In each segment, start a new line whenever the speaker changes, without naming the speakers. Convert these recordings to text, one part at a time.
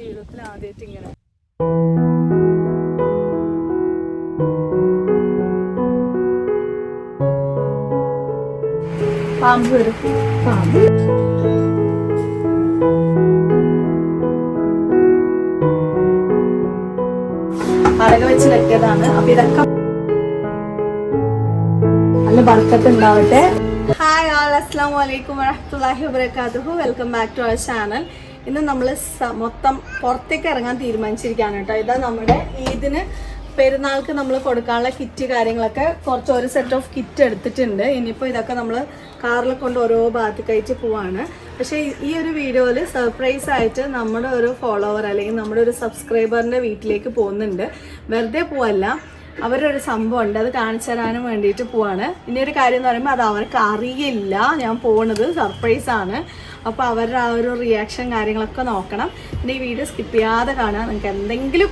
ജീവിതത്തിൽ ആദ്യമായിട്ട് ഇങ്ങനെ. പാമ്പ് പാമ്പ്. അടക വെച്ച് കെട്ടിയതാണ്. അപ്പൊ ഇതൊക്കെ നല്ല ബർക്കത്ത് ഉണ്ടാവട്ടെ. ഹായ് ആൾ അസ്സാം വലൈക്കും വറഹമുല്ലാഹി വബർക്കാത്തുഹു welcome back to our channel ഇന്ന് നമ്മൾ മൊത്തം പുറത്തേക്ക് ഇറങ്ങാൻ തീരുമാനിച്ചിരിക്കുകയാണ് കേട്ടോ. ഇതാ നമ്മുടെ ഈദിന് പെരുന്നാൾക്ക് നമ്മൾ കൊടുക്കാനുള്ള കിറ്റ് കാര്യങ്ങളൊക്കെ കുറച്ച് ഒരു സെറ്റ് ഓഫ് കിറ്റ് എടുത്തിട്ടുണ്ട്. ഇനിയിപ്പോൾ ഇതൊക്കെ നമ്മൾ കാറിൽ കൊണ്ട് ഓരോ ഭാഗത്തേക്കായിട്ട് പോവാണ്. പക്ഷേ ഈ- ഒരു വീഡിയോയിൽ സർപ്രൈസ് ആയിട്ട് നമ്മുടെ ഒരു ഫോളോവർ അല്ലെങ്കിൽ നമ്മുടെ ഒരു സബ്സ്ക്രൈബറിന്റെ വീട്ടിലേക്ക് പോകുന്നുണ്ട്. വെറുതെ പോവല്ല. അവരൊരു സംഭവം ഉണ്ട്. അത് കാണിച്ചു തരാനും വേണ്ടിയിട്ട് പോവാണ്. ഇനി ഒരു കാര്യം എന്ന് പറയുമ്പോൾ അത് അവർക്ക് അറിയില്ല. ഞാൻ പോണത് സർപ്രൈസ് ആണ്. അപ്പോൾ അവരുടെ ആ ഒരു റിയാക്ഷൻ കാര്യങ്ങളൊക്കെ നോക്കണം. പിന്നെ ഈ വീഡിയോ സ്കിപ്പ് ചെയ്യാതെ കാണുക. നിങ്ങൾക്ക് എന്തെങ്കിലും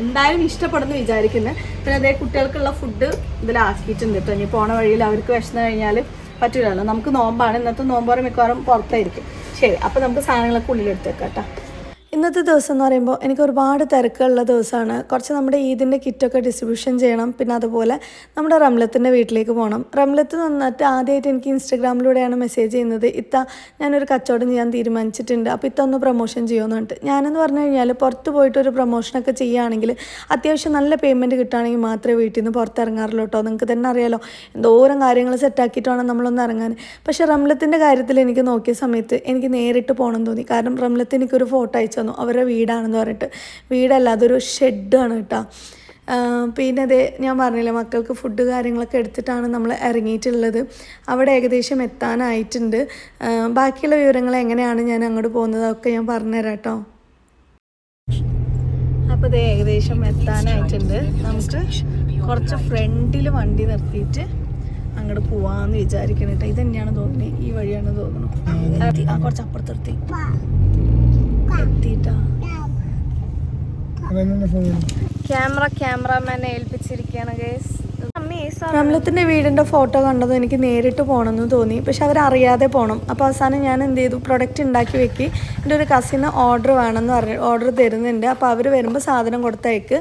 എന്തായാലും ഇഷ്ടപ്പെടുന്നു വിചാരിക്കുന്നത് പിന്നെ അതേ കുട്ടികൾക്കുള്ള ഫുഡ് ഇതിലാക്കിയിട്ടുണ്ട് കേട്ടോ. ഇനി പോണ വഴിയിൽ അവർക്ക് വിശന്നു കഴിഞ്ഞാൽ പറ്റൂലല്ലോ. നമുക്ക് നോമ്പാണ്. ഇന്നത്തെ നോമ്പോറെ മിക്കവാറും പുറത്തായിരിക്കും. ശരി അപ്പോൾ നമുക്ക് സാധനങ്ങളൊക്കെ ഉള്ളിലെടുത്തേക്കാം കേട്ടോ. ഇന്നത്തെ ദിവസം എന്ന് പറയുമ്പോൾ എനിക്ക് ഒരുപാട് തിരക്കുള്ള ദിവസമാണ്. കുറച്ച് നമ്മുടെ ഈദിന്റെ കിറ്റൊക്കെ ഡിസ്ട്രിബ്യൂഷൻ ചെയ്യണം. പിന്നെ അതുപോലെ നമ്മുടെ റംലത്തിന്റെ വീട്ടിലേക്ക് പോകണം. റംലത്ത് നിന്നിട്ട് ആദ്യമായിട്ട് എനിക്ക് ഇൻസ്റ്റഗ്രാമിലൂടെയാണ് മെസ്സേജ് ചെയ്യുന്നത്. ഇത്ത ഞാനൊരു കച്ചവടം ചെയ്യാൻ തീരുമാനിച്ചിട്ടുണ്ട്. അപ്പോൾ ഇത്ത ഒന്ന് പ്രൊമോഷൻ ചെയ്യുമെന്ന് പറഞ്ഞിട്ട്. ഞാനെന്ന് പറഞ്ഞു കഴിഞ്ഞാൽ പുറത്ത് പോയിട്ട് ഒരു പ്രൊമോഷനൊക്കെ ചെയ്യുകയാണെങ്കിൽ അത്യാവശ്യം നല്ല പേയ്മെന്റ് കിട്ടുകയാണെങ്കിൽ മാത്രമേ വീട്ടിൽ നിന്ന് പുറത്തിറങ്ങാറുള്ളൂ കേട്ടോ. നിങ്ങൾക്ക് തന്നെ അറിയാലോ എന്തോരം കാര്യങ്ങൾ സെറ്റാക്കിയിട്ട് വേണം നമ്മളൊന്ന് ഇറങ്ങാൻ. പക്ഷേ റംലത്തിന്റെ കാര്യത്തിൽ എനിക്ക് നോക്കിയ സമയത്ത് എനിക്ക് നേരിട്ട് പോകണം തോന്നി. കാരണം റംലത്ത് എനിക്കൊരു ഫോട്ടോ അയച്ചു തന്നു. അവരുടെ വീടാണെന്ന് പറഞ്ഞിട്ട്. വീടല്ല അതൊരു ഷെഡാണ് കേട്ടോ. പിന്നെ അതേ ഞാൻ പറഞ്ഞില്ലേ മക്കൾക്ക് ഫുഡ് കാര്യങ്ങളൊക്കെ എടുത്തിട്ടാണ് നമ്മൾ ഇറങ്ങിയിട്ടുള്ളത്. അവിടെ ഏകദേശം എത്താനായിട്ടുണ്ട്. ബാക്കിയുള്ള വിവരങ്ങൾ എങ്ങനെയാണ് ഞാൻ അങ്ങോട്ട് പോകുന്നത് അതൊക്കെ ഞാൻ പറഞ്ഞുതരാം കേട്ടോ. അപ്പോൾ ഇത് ഏകദേശം എത്താനായിട്ടുണ്ട്. നമുക്ക് കുറച്ച് ഫ്രണ്ടിൽ വണ്ടി നിർത്തിയിട്ട് അങ്ങോട്ട് പോവാന്ന് വിചാരിക്കണം കേട്ടോ. ഇത് തന്നെയാണ് തോന്നുന്നത് ഈ വഴിയാണ് തോന്നുന്നു. ആ കുറച്ച് അപ്പുറത്ത് നിർത്തി. എത്തിയിട്ടാ ക്യാമറ ക്യാമറമാനെ ഏൽപ്പിച്ചിരിക്കുകയാണ് ഗേസ് റംലത്തിന്റെ വീടിന്റെ ഫോട്ടോ കണ്ടത് എനിക്ക് നേരിട്ട് പോകണമെന്ന് തോന്നി. പക്ഷെ അവരറിയാതെ പോകണം അപ്പോൾ അവസാനം ഞാൻ എന്ത് ചെയ്തു? പ്രൊഡക്റ്റ് ഉണ്ടാക്കി വെക്കി. എന്റെ ഒരു കസിന് ഓർഡർ വേണമെന്ന് പറഞ്ഞു ഓർഡർ തരുന്നുണ്ട്. അപ്പോൾ അവർ വരുമ്പോൾ സാധനം കൊടുത്തയക്ക്.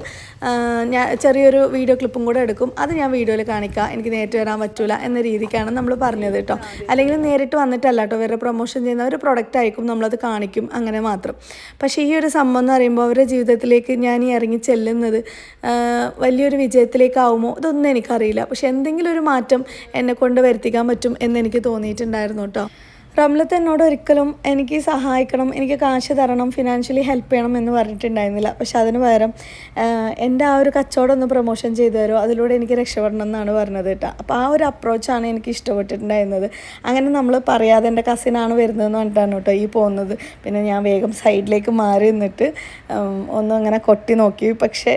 ഞാൻ ചെറിയൊരു വീഡിയോ ക്ലിപ്പും കൂടെ എടുക്കും. അത് ഞാൻ വീഡിയോയിൽ കാണിക്കാം. എനിക്ക് നേരിട്ട് വരാൻ പറ്റൂല എന്ന രീതിക്കാണ് നമ്മൾ പറഞ്ഞത് കേട്ടോ. അല്ലെങ്കിൽ നേരിട്ട് വന്നിട്ടല്ല കേട്ടോ. വേറെ പ്രൊമോഷൻ ചെയ്യുന്ന ഒരു പ്രൊഡക്റ്റ് ആയിരിക്കും നമ്മളത് കാണിക്കും. അങ്ങനെ മാത്രം. പക്ഷേ ഈ ഒരു സംഭവം എന്ന് പറയുമ്പോൾ അവരുടെ ജീവിതത്തിലേക്ക് ഞാൻ ഈ ഇറങ്ങി ചെല്ലുന്നത് വലിയൊരു വിജയത്തിലേക്കാവുമോ? ഇതൊന്നും എനിക്കറിയില്ല. പക്ഷെ എന്തെങ്കിലും ഒരു മാറ്റം എന്നെ കൊണ്ട് വരുത്തിക്കാൻ പറ്റും എന്ന് എനിക്ക് തോന്നിയിട്ടുണ്ടായിരുന്നു കേട്ടോ. റംലത്ത് എന്നോട് ഒരിക്കലും എനിക്ക് സഹായിക്കണം എനിക്ക് കാശ് തരണം ഫിനാൻഷ്യലി ഹെൽപ്പ് ചെയ്യണം എന്ന് പറഞ്ഞിട്ടുണ്ടായിരുന്നില്ല. പക്ഷെ അതിന് പകരം എന്റെ ആ ഒരു കച്ചവടം ഒന്ന് പ്രൊമോഷൻ ചെയ്തു തരുമോ അതിലൂടെ എനിക്ക് രക്ഷപ്പെടണം എന്നാണ് പറഞ്ഞത് കേട്ടോ. അപ്പോൾ ആ ഒരു അപ്രോച്ചാണ് എനിക്ക് ഇഷ്ടപ്പെട്ടിട്ടുണ്ടായിരുന്നത്. അങ്ങനെ നമ്മൾ പറയാതെ എന്റെ കസിനാണ് വരുന്നതെന്ന് പറഞ്ഞിട്ടാണ് കേട്ടോ ഈ പോകുന്നത്. പിന്നെ ഞാൻ വേഗം സൈഡിലേക്ക് മാറി നിന്നിട്ട് ഒന്നും അങ്ങനെ കൊട്ടി നോക്കി. പക്ഷേ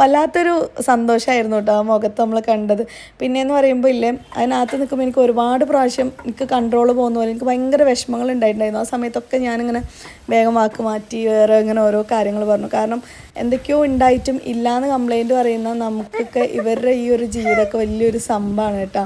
വല്ലാത്തൊരു സന്തോഷമായിരുന്നു കേട്ടോ ആ മുഖത്ത് നമ്മൾ കണ്ടത്. പിന്നെയെന്ന് പറയുമ്പോൾ ഇല്ലേ അതിനകത്ത് നിൽക്കുമ്പോൾ എനിക്ക് ഒരുപാട് പ്രാവശ്യം എനിക്ക് കൺട്രോൾ പോകുന്ന പോലെ എനിക്ക് ഭയങ്കര വിഷമങ്ങൾ ഉണ്ടായിട്ടുണ്ടായിരുന്നു. ആ സമയത്തൊക്കെ ഞാനിങ്ങനെ വേഗം വാക്ക് മാറ്റി വേറെ ഇങ്ങനെ ഓരോ കാര്യങ്ങൾ പറഞ്ഞു. കാരണം എന്തൊക്കെയോ ഉണ്ടായിട്ടും ഇല്ലാന്ന് കംപ്ലൈന്റ് പറയുന്ന നമുക്കൊക്കെ ഇവരുടെ ഈ ഒരു ജീവിതമൊക്കെ വലിയൊരു സംഭവമാണ് കേട്ടോ.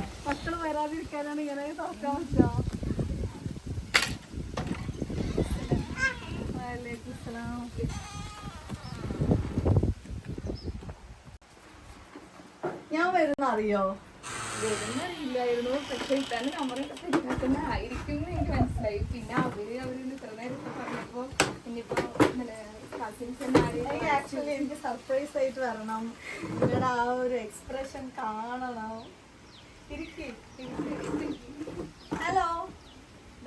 ഞാൻ വരുന്ന അറിയോ
വരുന്നറിയില്ലായിരുന്നു. പക്ഷെ ഇത്തന്നെ നമ്മുടെ തന്നെ ആയിരിക്കും എന്ന് എനിക്ക് മനസ്സിലായി. പിന്നെ അവർ അവർ ഇത്ര നേരത്തെ പറഞ്ഞപ്പോ ഇനിയിപ്പോ
ആക്ച്വലി എനിക്ക് സർപ്രൈസ് ആയിട്ട് വരണം. നിങ്ങളുടെ ആ ഒരു എക്സ്പ്രഷൻ കാണണം. ഇരിക്ക് ഹലോ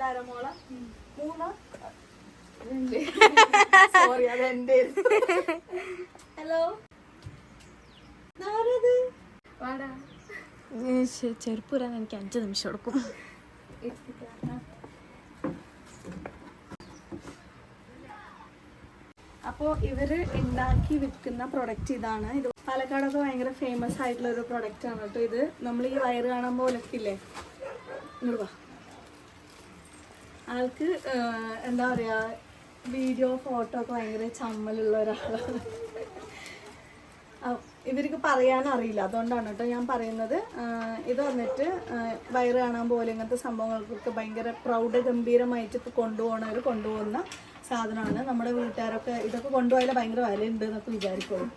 ധാരമോള മൂന്ന്? സോറി അത് എന്റെ ഹലോ
വാടാ.
ചെരുപ്പ് വരാൻ എനിക്ക് അഞ്ച് നിമിഷം എടുക്കും. അപ്പോൾ ഇവർ ഉണ്ടാക്കി വിൽക്കുന്ന പ്രൊഡക്റ്റ് ഇതാണ്. ഇത് പാലക്കാടൊക്കെ ഭയങ്കര ഫേമസ് ആയിട്ടുള്ള ഒരു പ്രൊഡക്റ്റ് ആണ് കേട്ടോ ഇത്. നമ്മൾ ഈ വയറ് കാണാൻ പോലൊക്കെ ഇല്ലേ ആൾക്ക് എന്താ പറയാ വീഡിയോ ഫോട്ടോ ഒക്കെ ഭയങ്കര ചമ്മലുള്ള ഒരാളാണ്. ഇവർക്ക് പറയാൻ അറിയില്ല അതുകൊണ്ടാണ് കേട്ടോ ഞാൻ പറയുന്നത്. ഇത് വന്നിട്ട് വയറ് കാണാൻ പോലെ ഇങ്ങനത്തെ സംഭവങ്ങൾക്കൊക്കെ ഭയങ്കര പ്രൗഢ ഗംഭീരമായിട്ട് ഇപ്പോൾ കൊണ്ടുപോകണവർ കൊണ്ടുപോകുന്ന സാധനമാണ്. നമ്മുടെ വീട്ടുകാരൊക്കെ ഇതൊക്കെ കൊണ്ടുപോയാലും ഭയങ്കര വിലയുണ്ട് എന്നൊക്കെ വിചാരിക്കുള്ളൂ.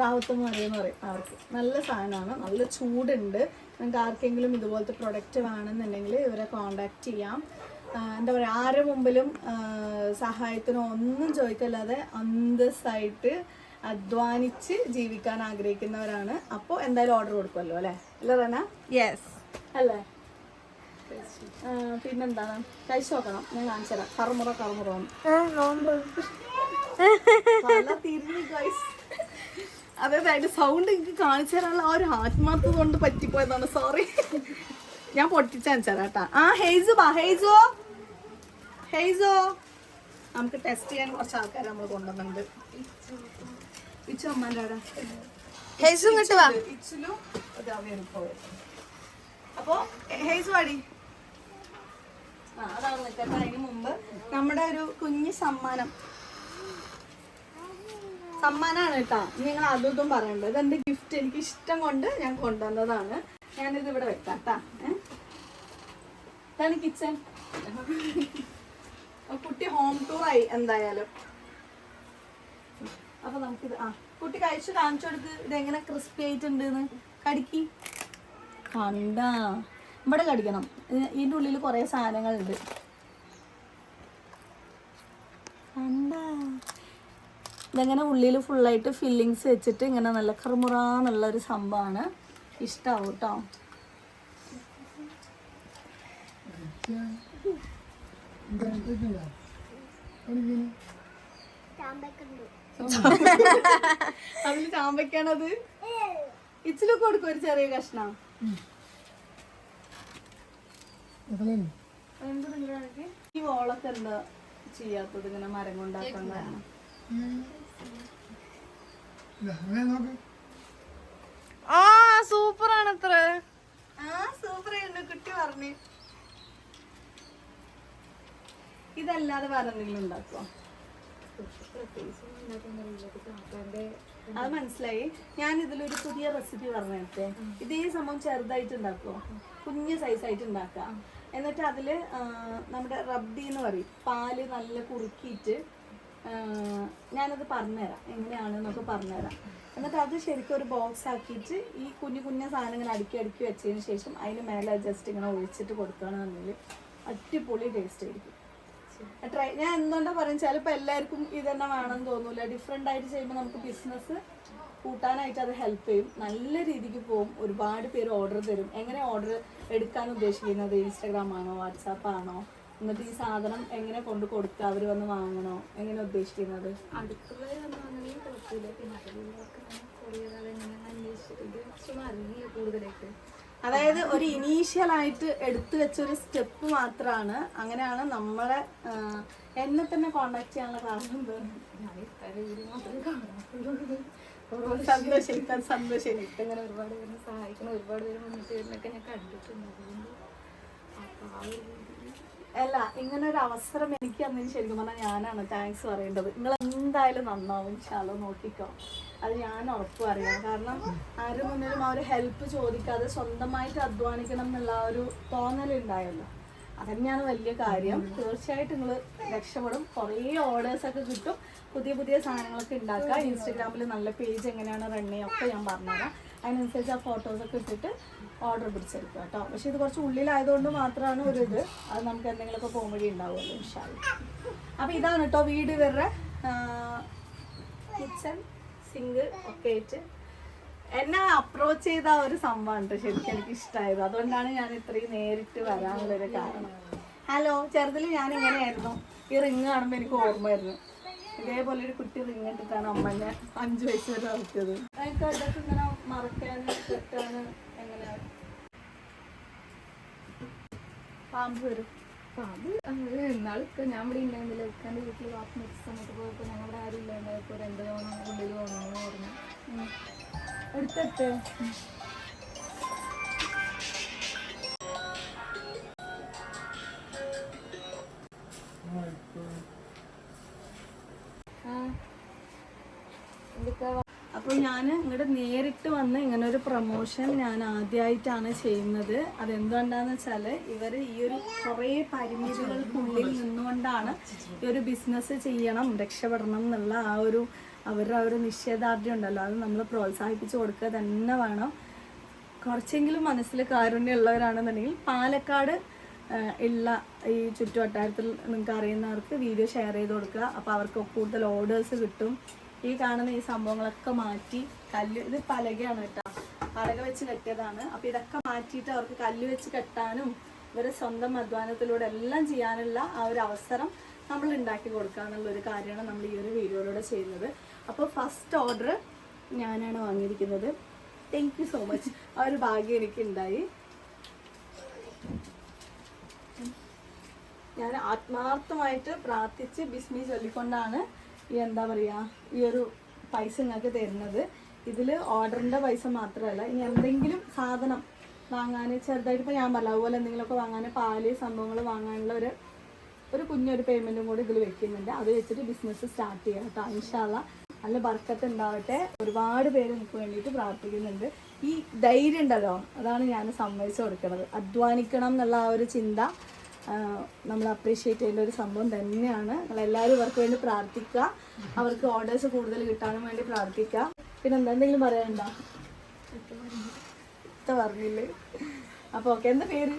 റാവത്ത് മറിയെന്ന് പറയും അവർക്ക്. നല്ല സാധനമാണ്. നല്ല ചൂടുണ്ട്. നിങ്ങൾക്ക് ആർക്കെങ്കിലും ഇതുപോലത്തെ പ്രൊഡക്റ്റ് വേണമെന്നുണ്ടെങ്കിൽ ഇവരെ കോണ്ടാക്ട് ചെയ്യാം. എന്താ പറയുക ആരുടെ മുമ്പിലും സഹായത്തിനോ ഒന്നും ചോദിക്കല്ലാതെ അന്തസ്സായിട്ട് അധ്വാനിച്ച് ജീവിക്കാൻ ആഗ്രഹിക്കുന്നവരാണ്. അപ്പോൾ എന്തായാലും ഓർഡർ കൊടുക്കുമല്ലോ അല്ലേ? അല്ലേ റന?
യെസ്
അല്ലേ? പിന്നെന്താണ് കഴിച്ചു നോക്കണം. ഞാൻ കാണിച്ചു തരാം. കറുമുറ കറുമുറ അതായത് അതിന്റെ സൗണ്ട് എനിക്ക് കാണിച്ചു തരാനുള്ള ആ ഒരു ആത്മാർത്ഥത കൊണ്ട് പറ്റിപ്പോയതാണ്. സോറി ഞാൻ പൊട്ടിച്ച് കാണിച്ചു തരാം കേട്ടാ. ആ ഹെയ്സു ബാ ഹെയ്സോ. ഹെയ്സോ. നമുക്ക് ടെസ്റ്റ് ചെയ്യാൻ കുറച്ച് ആൾക്കാർ നമ്മൾ കൊണ്ടുവന്നിട്ടുണ്ട്. ഇച്ചു അമ്മാന്റെ അവിടെ
ഹേസും ഇങ്ങോട്ട് വാ.
ഇച്ചിലും ഇതാവുകയാണ് പോയത് അപ്പോ ഹേസ് പാടി ആ അതാണ് നിൽക്കട്ടെ അതിന് മുമ്പ് നമ്മുടെ ഒരു കുഞ്ഞു സമ്മാനം. സമ്മാനാണ് കേട്ടാ. നിങ്ങൾ അതും ഇതും പറയണ്ടത് ഇതെന്റെ ഗിഫ്റ്റ് എനിക്ക് ഇഷ്ടം കൊണ്ട് ഞാൻ കൊണ്ടുവന്നതാണ്. ഞാനിത് ഇവിടെ വെക്കാം കേട്ടാ? ഇതാണ് കിച്ചൺ കുട്ടി ഹോം ടൂർ ആയി എന്തായാലും. അപ്പൊ നമുക്കിത് ആ. കുട്ടി കഴിച്ചു കാണിച്ചു കൊടുക്ക്. ഇതെങ്ങനെ ക്രിസ്പി ആയിട്ടുണ്ട് കടിക്കി. കണ്ട. ഇവിടെ കടിക്കണം. ഇതിന്റെ ഇതിന്റെ ഉള്ളിൽ കുറെ സാധനങ്ങളുണ്ട്. കണ്ട. ഇതെങ്ങനെ ഉള്ളിൽ ഫുള്ളായിട്ട് ഫില്ലിങ്സ് വെച്ചിട്ട് ഇങ്ങനെ നല്ല കറുമുറാന്നുള്ള ഒരു സംഭവമാണ്. ഇഷ്ടാവും കേട്ടോ. അതിൽ ചാമ്പയ്ക്കാണത്? ഇച്ചിലൊക്കെ കൊടുക്കും ഒരു ചെറിയ കഷ്ണം. ഈ ഓളൊക്കെ എന്താ ചെയ്യാത്തത്? ഇങ്ങനെ മരം കൊണ്ടാക്കാൻ കാരണം.
ആ സൂപ്പർ ആണ് അത്ര
ആ സൂപ്പർ ആയിരുന്നു കുട്ടി പറഞ്ഞു. ഇതല്ലാതെ വേറെ എന്തെങ്കിലും ഉണ്ടാക്കുവോ? അത് മനസ്സിലായി. ഞാൻ ഇതിലൊരു പുതിയ റെസിപ്പി പറഞ്ഞേ ഇതേ സംഭവം ചെറുതായിട്ട് ഉണ്ടാക്കുമോ കുഞ്ഞ് സൈസായിട്ട് ഉണ്ടാക്കാം എന്നിട്ട് അതിൽ ആ, നമ്മുടെ റബ്ഡി എന്ന് പറയും. പാൽ നല്ല കുറുക്കിയിട്ട് ഞാനത് പറഞ്ഞുതരാം. എങ്ങനെയാണ് എന്നൊക്കെ പറഞ്ഞുതരാം. എന്നിട്ട് അത് ശരിക്കും ഒരു ബോക്സ് ആക്കിയിട്ട് ഈ കുഞ്ഞു കുഞ്ഞു സാധനങ്ങൾ അടുക്കി അടുക്കി വെച്ചതിന് ശേഷം അതിന് മേലെ ജസ്റ്റ് ഇങ്ങനെ ഒഴിച്ചിട്ട് കൊടുക്കുകയാണെന്നുണ്ടെങ്കിൽ അടിപൊളി ടേസ്റ്റ് ആയിരിക്കും. ട്രൈ ഞാൻ എന്തുകൊണ്ടാ പറയും ചിലപ്പോൾ എല്ലാവർക്കും ഇത് തന്നെ വേണമെന്ന് തോന്നൂല. ഡിഫറെന്റ് ആയിട്ട് ചെയ്യുമ്പോൾ നമുക്ക് ബിസിനസ് കൂട്ടാനായിട്ട് അത് ഹെൽപ്പ് ചെയ്യും. നല്ല രീതിക്ക് പോകും ഒരുപാട് പേര് ഓർഡർ തരും. എങ്ങനെ ഓർഡർ എടുക്കാൻ ഉദ്ദേശിക്കുന്നത്? ഇൻസ്റ്റാഗ്രാം ആണോ വാട്സാപ്പ് ആണോ? എന്നിട്ട് ഈ സാധനം എങ്ങനെ കൊണ്ട് കൊടുക്കുക അവർ വന്ന് വാങ്ങണോ? എങ്ങനെ ഉദ്ദേശിക്കുന്നത്?
അടുത്തുള്ളവർ
അതായത് ഒരു ഇനീഷ്യൽ ആയിട്ട് എടുത്തു വെച്ച ഒരു സ്റ്റെപ്പ് മാത്രമാണ് അങ്ങനെയാണ് നമ്മളെ എന്നെ തന്നെ കോണ്ടാക്ട് ചെയ്യാനുള്ള കാരണം
മാത്രമേ കാണാറുള്ളൂ
സന്തോഷം സന്തോഷം.
ഇങ്ങനെ ഒരുപാട് പേരെ സഹായിക്കണം ഒരുപാട് പേര് മുന്നിട്ട് വരുന്നൊക്കെ ഞാൻ കണ്ടിട്ടുണ്ട്
അല്ല ഇങ്ങനെ ഒരു അവസരം എനിക്ക് അന്നേരം ശരിക്കും പറഞ്ഞാൽ ഞാനാണ്. താങ്ക്സ് പറയേണ്ടത്. നിങ്ങൾ എന്തായാലും നന്നാവും ശാലോ നോക്കിക്കോ. അത് ഞാൻ ഉറപ്പ് അറിയാം കാരണം ആരും മുന്നിലും ആ ഒരു ഹെൽപ്പ് ചോദിക്കാതെ സ്വന്തമായിട്ട് അധ്വാനിക്കണം എന്നുള്ള ഒരു തോന്നലുണ്ടായല്ലോ അതന്നെയാണ് വലിയ കാര്യം. തീർച്ചയായിട്ടും നിങ്ങൾ രക്ഷപ്പെടും. കുറേ ഓർഡേഴ്സ് ഒക്കെ കിട്ടും. പുതിയ പുതിയ സാധനങ്ങളൊക്കെ ഉണ്ടാക്കുക. ഇൻസ്റ്റഗ്രാമിൽ നല്ല പേജ് എങ്ങനെയാണ് റൺ ചെയ്യുക ഒക്കെ ഞാൻ പറഞ്ഞുതരാം. അതിനനുസരിച്ച് ആ ഫോട്ടോസൊക്കെ ഇട്ടിട്ട് ഓർഡർ പിടിച്ചെടുക്കുക കേട്ടോ. പക്ഷെ ഇത് കുറച്ച് ഉള്ളിലായതുകൊണ്ട് മാത്രമാണ് ഒരു ഇത്. അത് നമുക്ക് എന്തെങ്കിലുമൊക്കെ കോമഡി ഉണ്ടാവുമല്ലോ ഇൻഷാൽ അപ്പോൾ ഇതാണ് കേട്ടോ വീട് ഇവരുടെ കിച്ചൺ സിങ്ക് ഒക്കെ ആയിട്ട് എന്നെ അപ്രോച്ച് ചെയ്ത ആ ഒരു സംഭവം കേട്ടോ ശരിക്കും എനിക്ക് ഇഷ്ടമായത് അതുകൊണ്ടാണ് ഞാൻ ഇത്രയും നേരിട്ട് വരാനുള്ളൊരു കാരണം. ഹലോ ചെറുതിൽ ഞാൻ ഇങ്ങനെയായിരുന്നു. ഈ റിങ് കാണുമ്പോൾ എനിക്ക് ഓർമ്മ വരുന്നു ഇതേപോലെ ഒരു കുട്ടി റിങ് ഇട്ടിട്ടാണ് അമ്മനെ അഞ്ചു വയസ്സ് വരെ വളർത്തിയത്. അതൊക്കെ അതൊക്കെ ഇങ്ങനെ മറക്കാനും കെട്ടാന് എങ്ങനെയാണ് പാമ്പ് വരും.
അപ്പൊ അത് എന്നാളൊക്കെ ഞാൻ ഇവിടെ ഉണ്ടായിരുന്നില്ല ഇക്കാന്റെ വീട്ടിൽ വാപ്പ് മരിച്ച സമയത്ത് പോയപ്പോൾ ഞങ്ങളുടെ ആരും ഇല്ലാണ്ടായപ്പോൾ രണ്ട് തവണ വന്നു പറഞ്ഞു.
ഉം. അപ്പോൾ ഞാൻ ഇങ്ങോട്ട് നേരിട്ട് വന്ന് ഇങ്ങനെ ഒരു പ്രൊമോഷൻ ഞാൻ ആദ്യമായിട്ടാണ് ചെയ്യുന്നത്. അതെന്തുകൊണ്ടാന്ന് വെച്ചാൽ ഇവർ ഈ ഒരു കുറേ പരിമിതികൾക്കുള്ളിൽ നിന്നുകൊണ്ടാണ് ഈ ഒരു ബിസിനസ് ചെയ്യണം രക്ഷപ്പെടണം എന്നുള്ള ആ ഒരു അവരുടെ ആ ഒരു നിശ്ചയദാർഢ്യം ഉണ്ടല്ലോ. അത് നമ്മൾ പ്രോത്സാഹിപ്പിച്ച് കൊടുക്കുക തന്നെ വേണം. കുറച്ചെങ്കിലും മനസ്സിൽ കാരുണ്യമുള്ളവരാണെന്നുണ്ടെങ്കിൽ പാലക്കാട് ഉള്ള ഈ ചുറ്റുവട്ടാരത്തിൽ നിങ്ങൾക്ക് അറിയുന്നവർക്ക് വീഡിയോ ഷെയർ ചെയ്ത് കൊടുക്കുക. അപ്പോൾ അവർക്ക് കൂടുതൽ ഓർഡേഴ്സ് കിട്ടും. ഈ കാണുന്ന ഈ സംഭവങ്ങളൊക്കെ മാറ്റി കല്ല് ഇത് പലകയാണ് കേട്ടോ. പലക വെച്ച് കെട്ടിയതാണ്. അപ്പോൾ ഇതൊക്കെ മാറ്റിയിട്ട് അവർക്ക് കല്ല് വെച്ച് കെട്ടാനും ഇവരെ സ്വന്തം അധ്വാനത്തിലൂടെ എല്ലാം ചെയ്യാനുള്ള ആ ഒരു അവസരം നമ്മൾ ഉണ്ടാക്കി കൊടുക്കുക ഒരു കാര്യമാണ് നമ്മൾ ഈ ഒരു വീഡിയോയിലൂടെ ചെയ്യുന്നത്. അപ്പോൾ ഫസ്റ്റ് ഓർഡർ ഞാനാണ് വാങ്ങിയിരിക്കുന്നത്. താങ്ക് യു സോ മച്ച് ആ ഒരു ഭാഗ്യം എനിക്ക് ഉണ്ടായി ഞാൻ ആത്മാർത്ഥമായിട്ട് പ്രാർത്ഥിച്ച് ബിസ്മി ചൊല്ലിക്കൊണ്ടാണ് ഈ എന്താ പറയുക ഈ ഒരു പൈസ നിങ്ങൾക്ക് തരുന്നത്. ഇതിൽ ഓർഡറിന്റെ പൈസ മാത്രമല്ല ഇനി എന്തെങ്കിലും സാധനം വാങ്ങാൻ ചെറുതായിട്ട് ഇപ്പോൾ ഞാൻ പറഞ്ഞ അതുപോലെ എന്തെങ്കിലുമൊക്കെ വാങ്ങാൻ പാൽ സംഭവങ്ങൾ വാങ്ങാനുള്ള ഒരു ഒരു കുഞ്ഞൊരു പേയ്മെന്റും കൂടി ഇതിൽ വെക്കുന്നുണ്ട്. അത് വെച്ചിട്ട് ബിസിനസ് സ്റ്റാർട്ട് ചെയ്യാം കേട്ടോ ഇൻഷാല്ല നല്ല ബർക്കത്ത് ഉണ്ടാവട്ടെ. ഒരുപാട് പേര് എനിക്ക് വേണ്ടിയിട്ട് പ്രാർത്ഥിക്കുന്നുണ്ട്. ഈ ധൈര്യം ഉണ്ടല്ലോ അതാണ് ഞാൻ സമ്മതിച്ചു കൊടുക്കുന്നത് അധ്വാനിക്കണം എന്നുള്ള ആ ഒരു ചിന്ത നമ്മൾ അപ്രീഷിയേറ്റ് ചെയ്യേണ്ട ഒരു സംഭവം തന്നെയാണ്. നമ്മളെല്ലാവരും ഇവർക്ക് വേണ്ടി പ്രാർത്ഥിക്കുക. അവർക്ക് ഓർഡേഴ്സ് കൂടുതൽ കിട്ടാനും വേണ്ടി പ്രാർത്ഥിക്കുക. പിന്നെ എന്താ എന്തെങ്കിലും പറയാനുണ്ടോ? ഇത്ത പറഞ്ഞില്ലേ? അപ്പോൾ ഓക്കെ എന്താ പേര്?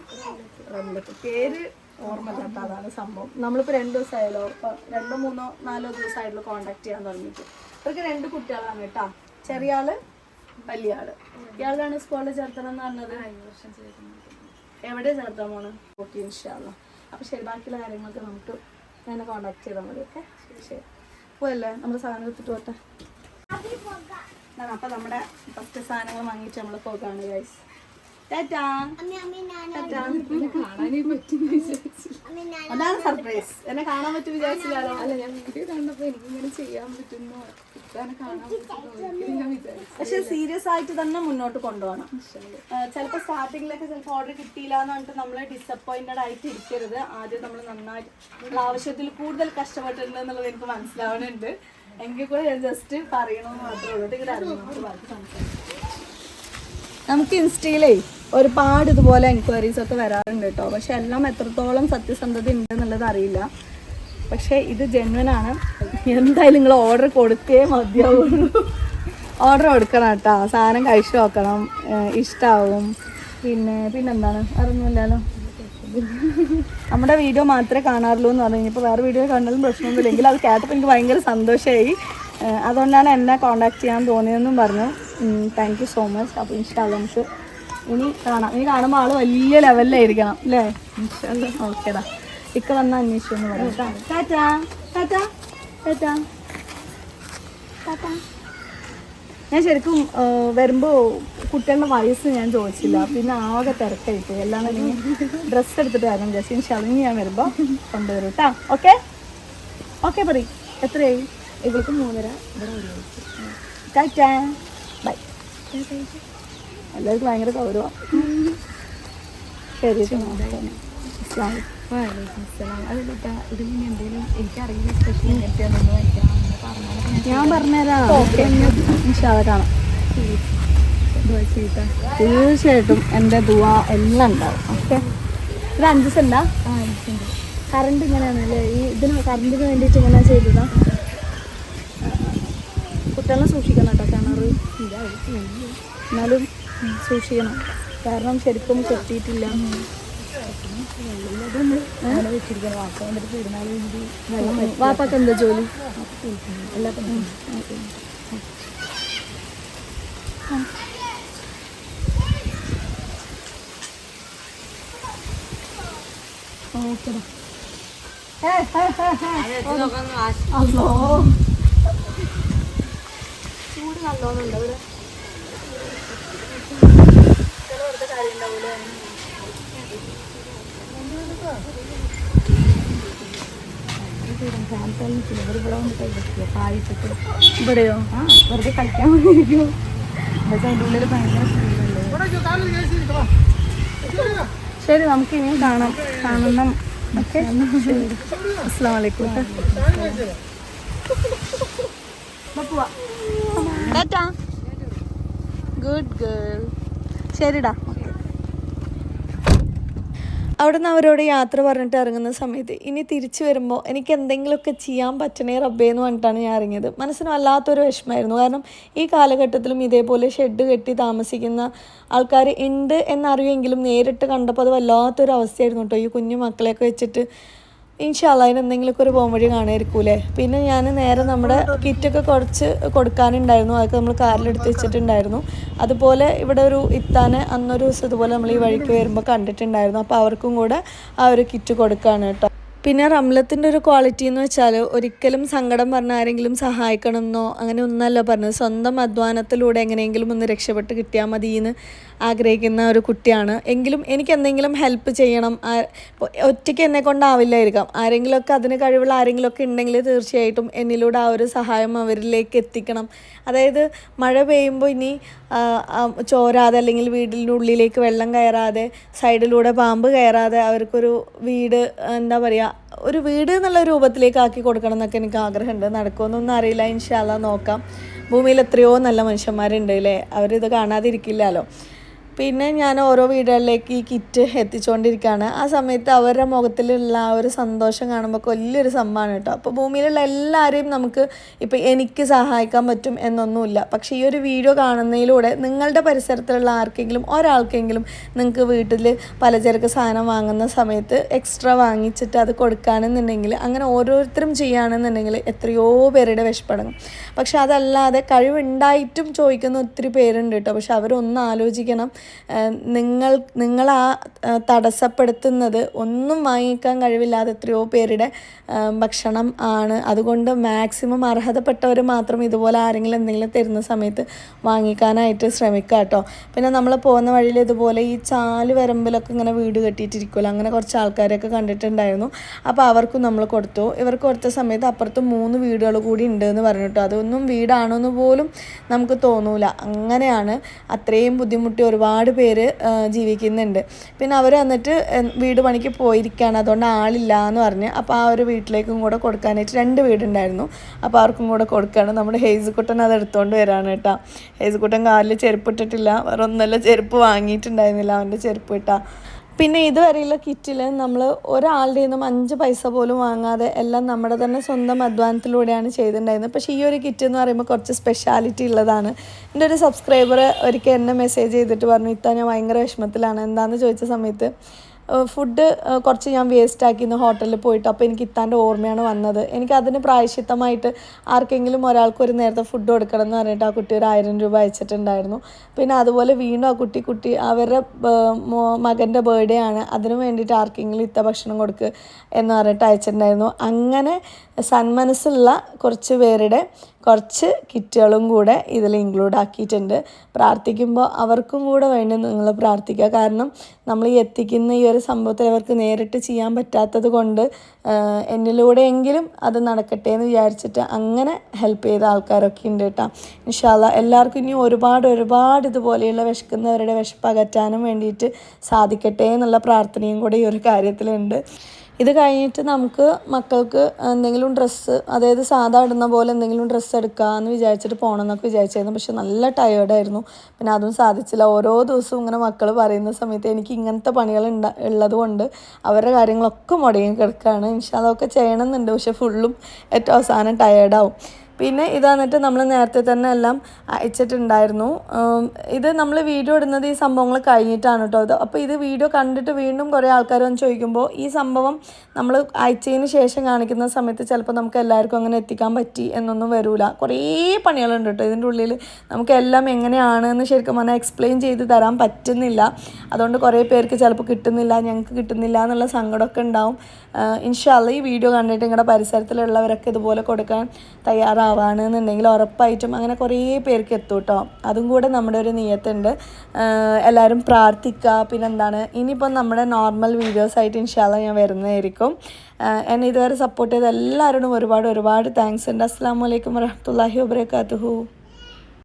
പേര് ഓർമ്മ ഇല്ലാത്ത അതാണ് സംഭവം. നമ്മളിപ്പോൾ രണ്ട് ദിവസമായാലോ ഇപ്പോൾ രണ്ടോ മൂന്നോ നാലോ ദിവസമായിട്ടുള്ള കോണ്ടാക്ട് ചെയ്യാൻ തുടങ്ങിയിട്ട്. ഇവർക്ക് രണ്ട് കുട്ടികളാണ് കേട്ടോ. ചെറിയ ആൾ വലിയ ആൾ. ഇയാളാണ് സ്കൂളിൽ ചേർത്തണം എന്ന് പറഞ്ഞത്? എവിടെ ചേർത്താൻ പോണ്? ഓക്കെ ഇൻഷാല്ല അപ്പോൾ ശരി ബാക്കിയുള്ള കാര്യങ്ങളൊക്കെ നമുക്ക് ഞാൻ കോണ്ടാക്ട് ചെയ്താൽ മതി ഓക്കെ? ശരി ശരി. പോയല്ലേ? നമ്മൾ സാധനം എടുത്തിട്ട് പോട്ടെ? അപ്പം നമ്മുടെ ഫസ്റ്റ് സാധനങ്ങൾ വാങ്ങിയിട്ട് നമ്മൾ പോകാണ് ഗൈസ് അതാണ് സർപ്രൈസ്. എന്നെ കാണാൻ പറ്റും വിചാരിച്ചില്ലാലോ?
അല്ല ഞാൻ വീഡിയോ കണ്ടപ്പോ എനിക്ക് ഇങ്ങനെ ചെയ്യാൻ പറ്റുന്നു?
പക്ഷെ സീരിയസ് ആയിട്ട് തന്നെ മുന്നോട്ട് കൊണ്ടുപോകണം. ചിലപ്പോൾ സ്റ്റാർട്ടിങ്ങിലൊക്കെ ചിലപ്പോൾ ഓർഡർ കിട്ടിയില്ല എന്ന് പറഞ്ഞിട്ട് നമ്മൾ ഡിസപ്പോയിന്റഡ് ആയിട്ട് ഇരിക്കരുത്. ആദ്യം നമ്മൾ നന്നായിട്ട് ആവശ്യത്തിൽ കൂടുതൽ കഷ്ടപ്പെട്ടിട്ടുണ്ട് എന്നുള്ളത് എനിക്ക് മനസ്സിലാവുന്നുണ്ട്. എങ്കിൽ കൂടെ ഞാൻ ജസ്റ്റ് പറയണമെന്ന് മാത്രമേ ഉള്ളൂ. ഇങ്ങനെ നമുക്ക് ബാക്കി സംസാരിക്കാം. നമുക്ക് ഇൻസ്റ്റയിലേ ഒരുപാട് ഇതുപോലെ എൻക്വയറീസ് ഒക്കെ വരാറുണ്ട് കേട്ടോ. പക്ഷെ എല്ലാം എത്രത്തോളം സത്യസന്ധത ഉണ്ട് എന്നുള്ളത് അറിയില്ല. പക്ഷേ ഇത് ജെന്വൻ ആണ്. എന്തായാലും നിങ്ങൾ ഓർഡർ കൊടുത്തേ മതിയാവുള്ളൂ. ഓർഡർ കൊടുക്കണം കേട്ടോ. സാധനം കഴിച്ചു നോക്കണം. ഇഷ്ടമാവും പിന്നെ പിന്നെന്താണ്? അറിഞ്ഞില്ലല്ലോ. നമ്മുടെ വീഡിയോ മാത്രമേ കാണാറുള്ളൂ എന്ന് പറഞ്ഞു. ഇപ്പോൾ വേറെ വീഡിയോ കണ്ടാലും പ്രശ്നമൊന്നുമില്ലെങ്കിൽ അത് കേട്ടപ്പോൾ എനിക്ക് ഭയങ്കര സന്തോഷമായി. അതുകൊണ്ടാണ് എന്നെ കോണ്ടാക്ട് ചെയ്യാൻ തോന്നിയതെന്നും പറഞ്ഞു. താങ്ക് യു സോ മച്ച് അപ്പോൾ ഇൻഷാല്ല നമുക്ക് ഇനി കാണാം. ഇനി കാണുമ്പോൾ ആൾ വലിയ ലെവലിലായിരിക്കണം അല്ലേ? ഓക്കേടാ ഇക്ക വന്ന അന്വേഷിച്ചു എന്ന് പറയാം. Tata tata tata. ടാറ്റാ. ഞാൻ ശരിക്കും വരുമ്പോൾ കുട്ടികളുടെ വയസ്സ് ഞാൻ ചോദിച്ചില്ല. പിന്നെ ആകെ തിരക്കായിട്ട് എല്ലാം ഡ്രസ്സ് എടുത്തിട്ട് വരണം ജസ്റ്റ് ഇൻഷാൽ ഞാൻ വരുമ്പോൾ കൊണ്ടുവരും കേട്ടോ ഓക്കെ ഓക്കെ പറയും. എത്രയായി?
ഇവൾക്ക് മൂന്നര. ഇവിടെ ഒരു വയസ്സ്.
ടാറ്റാ. എല്ലാവർക്കും ഭയങ്കര ഗൗരവം.
പറഞ്ഞാൽ
ഞാൻ പറഞ്ഞുതരാം. കാണാം. തീർച്ചയായിട്ടും എന്റെ ദുവ എല്ലാം ഉണ്ടാവും. ഓക്കെ? ഇത് അഞ്ച്
സെന്റാ?
കറണ്ട് ഇങ്ങനെയാണല്ലേ? ഈ ഇതിന് കറണ്ടിന് വേണ്ടിയിട്ട് ഇങ്ങനെ ചെയ്തതാ? കുട്ടികളെ സൂക്ഷിക്കണം കേട്ടോ കിണറ് എന്നാലും സൂക്ഷിക്കണം കാരണം ശരിക്കും കെട്ടിയിട്ടില്ല വാപ്പാക്ക് എന്താ ജോലി ഓക്കെടാ അല്ലോ ഇവിടെ കാര്യം ഉണ്ടാവൂലേ ഇവിടെയോ?
ആ വെറുതെ കളിക്കാൻ വേണ്ടിയിരിക്കും പക്ഷെ അതിന്റെ ഉള്ളിൽ ഭയങ്കര
ശരി നമുക്ക് ഇനിയും കാണാം. കാണണം. ഓക്കെ. അസ്സാം വലൈക്കും പോവാ. ടാറ്റാ. ഗുഡ് ഗേൾ ശരിടാ. അവിടെ നിന്ന് അവരോട് യാത്ര പറഞ്ഞിട്ട് ഇറങ്ങുന്ന സമയത്ത് ഇനി തിരിച്ചു വരുമ്പോൾ എനിക്ക് എന്തെങ്കിലുമൊക്കെ ചെയ്യാൻ പറ്റണേ റബ്ബേ എന്ന് പറഞ്ഞിട്ടാണ് ഞാൻ ഇറങ്ങിയത്. മനസ്സിന് വല്ലാത്തൊരു വിഷമമായിരുന്നു. കാരണം ഈ കാലഘട്ടത്തിലും ഇതേപോലെ ഷെഡ് കെട്ടി താമസിക്കുന്ന ആൾക്കാർ ഉണ്ട് എന്നറിയുമെങ്കിലും നേരിട്ട് കണ്ടപ്പോൾ അത് വല്ലാത്തൊരു അവസ്ഥയായിരുന്നു കേട്ടോ. ഈ കുഞ്ഞു മക്കളെയൊക്കെ വെച്ചിട്ട് ഇൻഷാല്ല അതിന് എന്തെങ്കിലുമൊക്കെ ഒരു പോംവഴി കാണായിരിക്കൂലേ പിന്നെ ഞാൻ നേരെ നമ്മുടെ കിറ്റൊക്കെ കുറച്ച് കൊടുക്കാനുണ്ടായിരുന്നു. അതൊക്കെ നമ്മൾ കാറിലെടുത്ത് വെച്ചിട്ടുണ്ടായിരുന്നു. അതുപോലെ ഇവിടെ ഒരു ഇത്താനെ അന്നൊരു ദിവസം ഇതുപോലെ നമ്മൾ ഈ വഴിക്ക് വരുമ്പോൾ കണ്ടിട്ടുണ്ടായിരുന്നു. അപ്പോൾ അവർക്കും കൂടെ ആ ഒരു കിറ്റ് കൊടുക്കുകയാണ് കേട്ടോ. പിന്നെ റംലത്തിന്റെ ഒരു ക്വാളിറ്റി എന്ന് വെച്ചാൽ ഒരിക്കലും സങ്കടം പറഞ്ഞ ആരെങ്കിലും സഹായിക്കണമെന്നോ അങ്ങനെ ഒന്നല്ല പറഞ്ഞത്. സ്വന്തം അധ്വാനത്തിലൂടെ എങ്ങനെയെങ്കിലും ഒന്ന് രക്ഷപ്പെട്ട് കിട്ടിയാൽ മതി എന്ന് ആഗ്രഹിക്കുന്ന ഒരു കുട്ടിയാണ്. എങ്കിലും എനിക്ക് എന്തെങ്കിലും ഹെൽപ്പ് ചെയ്യണം. ഒറ്റയ്ക്ക് എന്നെ കൊണ്ടാവില്ലായിരിക്കാം. ആരെങ്കിലുമൊക്കെ അതിന് കഴിവുള്ള ആരെങ്കിലുമൊക്കെ ഉണ്ടെങ്കിൽ തീർച്ചയായിട്ടും എന്നിലൂടെ ആ ഒരു സഹായം അവരിലേക്ക് എത്തിക്കണം. അതായത് മഴ പെയ്യുമ്പോൾ ഇനി ചോരാതെ അല്ലെങ്കിൽ വീടിന്റെ ഉള്ളിലേക്ക് വെള്ളം കയറാതെ സൈഡിലൂടെ പാമ്പ് കയറാതെ അവർക്കൊരു വീട് എന്താ പറയുക ഒരു വീട് എന്നുള്ള രൂപത്തിലേക്ക് ആക്കി കൊടുക്കണം എന്നൊക്കെ എനിക്ക് ആഗ്രഹമുണ്ട്. നടക്കുമെന്നൊന്നും അറിയില്ല. ഇൻഷാല്ല നോക്കാം. ഭൂമിയിൽ എത്രയോ നല്ല മനുഷ്യന്മാരുണ്ട് അല്ലേ അവരിത് കാണാതിരിക്കില്ലല്ലോ. പിന്നെ ഞാൻ ഓരോ വീടുകളിലേക്ക് ഈ കിറ്റ് എത്തിച്ചുകൊണ്ടിരിക്കുകയാണ് ആ സമയത്ത് അവരുടെ മുഖത്തിലുള്ള ആ ഒരു സന്തോഷം കാണുമ്പോൾ വലിയൊരു സമ്മാനം കേട്ടോ. അപ്പോൾ ഭൂമിയിലുള്ള എല്ലാവരെയും നമുക്ക് ഇപ്പം എനിക്ക് സഹായിക്കാൻ പറ്റും എന്നൊന്നുമില്ല. പക്ഷേ ഈ ഒരു വീഡിയോ കാണുന്നതിലൂടെ നിങ്ങളുടെ പരിസരത്തുള്ള ആർക്കെങ്കിലും ഒരാൾക്കെങ്കിലും നിങ്ങൾക്ക് വീട്ടിൽ പലചരക്ക് സാധനം വാങ്ങുന്ന സമയത്ത് എക്സ്ട്രാ വാങ്ങിച്ചിട്ട് അത് കൊടുക്കുകയാണെന്നുണ്ടെങ്കിൽ അങ്ങനെ ഓരോരുത്തരും ചെയ്യുകയാണെന്നുണ്ടെങ്കിൽ എത്രയോ പേരുടെ വിഷപ്പെടങ്ങും പക്ഷെ അതല്ലാതെ കഴിവുണ്ടായിട്ടും ചോദിക്കുന്ന ഒത്തിരി പേരുണ്ട് കേട്ടോ. പക്ഷെ അവരൊന്ന് ആലോചിക്കണം. നിങ്ങൾ നിങ്ങൾ ആ തടസ്സപ്പെടുത്തുന്നത് ഒന്നും വാങ്ങിക്കാൻ കഴിവില്ലാതെ എത്രയോ പേരുടെ ഭക്ഷണം ആണ്. അതുകൊണ്ട് മാക്സിമം അർഹതപ്പെട്ടവർ മാത്രം ഇതുപോലെ ആരെങ്കിലും എന്തെങ്കിലും തരുന്ന സമയത്ത് വാങ്ങിക്കാനായിട്ട് ശ്രമിക്കുക കേട്ടോ പിന്നെ നമ്മൾ പോകുന്ന വഴിയിൽ ഇതുപോലെ ഈ ചാൽ വരമ്പിലൊക്കെ ഇങ്ങനെ വീട് കെട്ടിയിട്ടിരിക്കുമല്ലോ അങ്ങനെ കുറച്ച് ആൾക്കാരെയൊക്കെ കണ്ടിട്ടുണ്ടായിരുന്നു. അപ്പോൾ അവർക്കും നമ്മൾ കൊടുത്തു. ഇവർക്ക് കൊടുത്ത സമയത്ത് അപ്പുറത്ത് മൂന്ന് വീടുകൾ കൂടി ഉണ്ട് എന്ന് പറഞ്ഞു അതൊന്നും വീടാണോ എന്ന് പോലും നമുക്ക് തോന്നൂല. അങ്ങനെയാണ് അത്രയും ബുദ്ധിമുട്ടി ഒരുപാട് പേര് ജീവിക്കുന്നുണ്ട്. പിന്നെ അവർ വന്നിട്ട് വീട് പണിക്ക് പോയിരിക്കുകയാണ് അതുകൊണ്ട് ആളില്ല എന്ന് പറഞ്ഞ് അപ്പോൾ ആ ഒരു വീട്ടിലേക്കും കൂടെ കൊടുക്കാനായിട്ട് രണ്ട് വീടുണ്ടായിരുന്നു. അപ്പോൾ അവർക്കും കൂടെ കൊടുക്കുകയാണ് നമ്മുടെ ഹേസുക്കുട്ടൻ അത് എടുത്തുകൊണ്ട് വരാണ് കേട്ടോ. ഹേസുക്കുട്ടൻ കാലിൽ ചെരുപ്പ് ഇട്ടിട്ടില്ല. വേറെ ഒന്നല്ല ചെരുപ്പ് വാങ്ങിയിട്ടുണ്ടായിരുന്നില്ല അവന്റെ ചെരുപ്പ് ഇട്ടാ. പിന്നെ ഇതുവരെയുള്ള കിറ്റിൽ നമ്മൾ ഒരാളുടെ നിന്നും അഞ്ച് പൈസ പോലും വാങ്ങാതെ എല്ലാം നമ്മുടെ തന്നെ സ്വന്തം അധ്വാനത്തിലൂടെയാണ് ചെയ്തിട്ടുണ്ടായിരുന്നത്. പക്ഷേ ഈ ഒരു കിറ്റ് എന്ന് പറയുമ്പോൾ കുറച്ച് സ്പെഷ്യാലിറ്റി ഉള്ളതാണ്. എന്റെ ഒരു സബ്സ്ക്രൈബർ ഒരിക്കൽ എന്നെ മെസ്സേജ് ചെയ്തിട്ട് പറഞ്ഞു ഇത്താ ഞാൻ ഭയങ്കര വിഷമത്തിലാണ്. എന്താണെന്ന് ചോദിച്ച സമയത്ത് ഫുഡ് കുറച്ച് ഞാൻ വേസ്റ്റ് ആക്കിയിരുന്നു ഹോട്ടലിൽ പോയിട്ട്. അപ്പോൾ എനിക്ക് ഇത്താന്റെ ഓർമ്മയാണ് വന്നത്. എനിക്ക് അതിന് പ്രായശിത്തമായിട്ട് ആർക്കെങ്കിലും ഒരാൾക്ക് ഒരു നേരത്തെ ഫുഡ് കൊടുക്കണം എന്ന് പറഞ്ഞിട്ട് ആ കുട്ടി ഒരു ആയിരം രൂപ അയച്ചിട്ടുണ്ടായിരുന്നു. പിന്നെ അതുപോലെ വീണ്ടും ആ കുട്ടി കുട്ടി അവരുടെ മകന്റെ ബർത്ത്ഡേ ആണ്. അതിന് വേണ്ടിയിട്ട് ആർക്കെങ്കിലും ഇത്ത ഭക്ഷണം കൊടുക്കുക എന്ന് പറഞ്ഞിട്ട് അയച്ചിട്ടുണ്ടായിരുന്നു. അങ്ങനെ സന്മനസ്സുള്ള കുറച്ച് പേരുടെ കുറച്ച് കിറ്റുകളും കൂടെ ഇതിൽ ഇൻക്ലൂഡ് ആക്കിയിട്ടുണ്ട്. പ്രാർത്ഥിക്കുമ്പോൾ അവർക്കും കൂടെ വേണ്ടി നിങ്ങൾ പ്രാർത്ഥിക്കുക. കാരണം നമ്മൾ ഈ എത്തിക്കുന്ന ഈ ഒരു സംഭവത്തിൽ അവർക്ക് നേരിട്ട് ചെയ്യാൻ പറ്റാത്തത് കൊണ്ട് എന്നിലൂടെയെങ്കിലും അത് നടക്കട്ടെ എന്ന് വിചാരിച്ചിട്ട് അങ്ങനെ ഹെൽപ്പ് ചെയ്ത ആൾക്കാരൊക്കെ ഉണ്ട് കേട്ടോ. ഇൻഷാല്ല എല്ലാവർക്കും ഇനി ഒരുപാട് ഒരുപാട് ഇതുപോലെയുള്ള വിശക്കുന്നവരുടെ വിശപ്പ് അകറ്റാനും വേണ്ടിയിട്ട് സാധിക്കട്ടെ എന്നുള്ള പ്രാർത്ഥനയും കൂടെ ഈ ഒരു കാര്യത്തിലുണ്ട്. ഇത് കഴിഞ്ഞിട്ട് നമുക്ക് മക്കൾക്ക് എന്തെങ്കിലും ഡ്രസ്സ് അതായത് സാധാ ഇടുന്ന പോലെ എന്തെങ്കിലും ഡ്രസ്സ് എടുക്കാമെന്ന് വിചാരിച്ചിട്ട് പോകണം എന്നൊക്കെ വിചാരിച്ചായിരുന്നു. പക്ഷെ നല്ല ടയേർഡായിരുന്നു പിന്നെ അതും സാധിച്ചില്ല. ഓരോ ദിവസവും ഇങ്ങനെ മക്കൾ പറയുന്ന സമയത്ത് എനിക്ക് ഇങ്ങനത്തെ പണികൾ ഉണ്ട ഉള്ളത് കൊണ്ട് അവരുടെ കാര്യങ്ങളൊക്കെ മുടങ്ങി കിടക്കുകയാണ് പക്ഷെ അതൊക്കെ ചെയ്യണമെന്നുണ്ട്. പക്ഷെ ഫുള്ളും ഏറ്റവും അവസാനം ടയേർഡാവും പിന്നെ ഇത് വന്നിട്ട് നമ്മൾ നേരത്തെ തന്നെ എല്ലാം അയച്ചിട്ടുണ്ടായിരുന്നു. ഇത് നമ്മൾ വീഡിയോ ഇടുന്നത് ഈ സംഭവങ്ങൾ കഴിഞ്ഞിട്ടാണ് കേട്ടോ. ഇത് അപ്പോൾ ഇത് വീഡിയോ കണ്ടിട്ട് വീണ്ടും കുറേ ആൾക്കാർ വന്ന് ചോദിക്കുമ്പോൾ ഈ സംഭവം നമ്മൾ അയച്ചതിന് ശേഷം കാണിക്കുന്ന സമയത്ത് ചിലപ്പോൾ നമുക്ക് എല്ലാവർക്കും അങ്ങനെ എത്തിക്കാൻ പറ്റി എന്നൊന്നും വരില്ല കുറേ പണികളുണ്ട് കേട്ടോ. ഇതിന്റെ ഉള്ളിൽ നമുക്ക് എല്ലാം എങ്ങനെയാണെന്ന് ശരിക്കും പറഞ്ഞാൽ എക്സ്പ്ലെയിൻ ചെയ്ത് തരാൻ പറ്റുന്നില്ല. അതുകൊണ്ട് കുറേ പേർക്ക് ചിലപ്പോൾ കിട്ടുന്നില്ല ഞങ്ങൾക്ക് കിട്ടുന്നില്ല എന്നുള്ള സങ്കടമൊക്കെ ഉണ്ടാവും. ഇൻഷാല്ല ഈ വീഡിയോ കണ്ടിട്ട് നിങ്ങളുടെ പരിസരത്തിലുള്ളവരൊക്കെ ഇതുപോലെ കൊടുക്കാൻ തയ്യാറാവുകയാണെന്നുണ്ടെങ്കിൽ ഉറപ്പായിട്ടും അങ്ങനെ കുറേ പേർക്ക് എത്തും കേട്ടോ. അതും കൂടെ നമ്മുടെ ഒരു നിയത്തുണ്ട്. എല്ലാവരും പ്രാർത്ഥിക്കുക പിന്നെന്താണ്? ഇനിയിപ്പം നമ്മുടെ നോർമൽ വീഡിയോസ് ആയിട്ട് ഇൻഷാല്ല ഞാൻ വരുന്നതായിരിക്കും. എന്നെ ഇതുവരെ സപ്പോർട്ട് ചെയ്ത എല്ലാവരോടും ഒരുപാട് ഒരുപാട് താങ്ക്സ് ഉണ്ട്. അസ്സാം വലൈക്കും വരഹമുല്ലാഹി വാബർക്കാത്തുഹു